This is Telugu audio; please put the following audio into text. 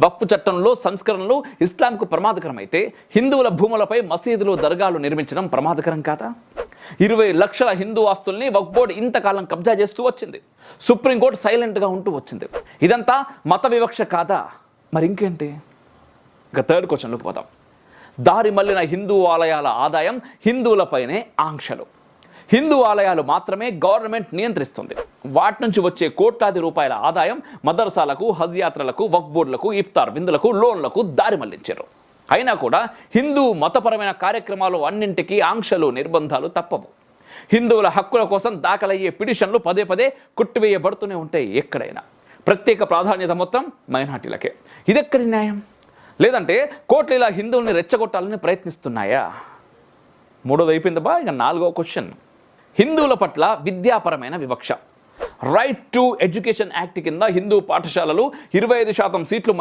వక్ఫ్ చట్టంలో సంస్కరణలు ఇస్లాంకు ప్రమాదకరమైతే హిందువుల భూములపై మసీదులు దర్గాలు నిర్మించడం ప్రమాదకరం కాదా? ఇరవై లక్షల హిందూ ఆస్తుల్ని వక్ఫ్ బోర్డు ఇంతకాలం కబ్జా చేస్తూ వచ్చింది. సుప్రీంకోర్టు సైలెంట్గా ఉంటూ వచ్చింది. ఇదంతా మత వివక్ష కాదా? మరి ఇంకేంటి? ఇక థర్డ్ క్వశ్చన్లో పోతాం దారి మళ్ళిన హిందూ ఆలయాల ఆదాయం హిందువులపైనే ఆంక్షలు. హిందూ ఆలయాలు మాత్రమే గవర్నమెంట్ నియంత్రిస్తుంది. వాటి నుంచి వచ్చే కోట్లాది రూపాయల ఆదాయం మదర్సాలకు హజ్ యాత్రలకు వక్ఫ్ బోర్డులకు ఇఫ్తార్ విందులకు లోన్లకు దారి మళ్ళించారు అయినా కూడా హిందూ మతపరమైన కార్యక్రమాలు అన్నింటికీ ఆంక్షలు నిర్బంధాలు తప్పవు. హిందువుల హక్కుల కోసం దాఖలయ్యే పిటిషన్లు పదే పదే కొట్టివేయబడుతూనే ఉంటాయి ఎక్కడైనా. ప్రత్యేక ప్రాధాన్యత మొత్తం మైనార్టీలకే. ఇదెక్కడి న్యాయం? లేదంటే కోట్లు ఇలా హిందువుల్ని రెచ్చగొట్టాలని ప్రయత్నిస్తున్నాయా? మూడోది అయిపోయింది బా ఇక నాలుగో క్వశ్చన్. హిందువుల పట్ల విద్యాపరమైన వివక్ష. రైట్ టు ఎడ్యుకేషన్ యాక్ట్ కింద హిందూ పాఠశాలలు ఇరవై ఐదు శాతం సీట్లు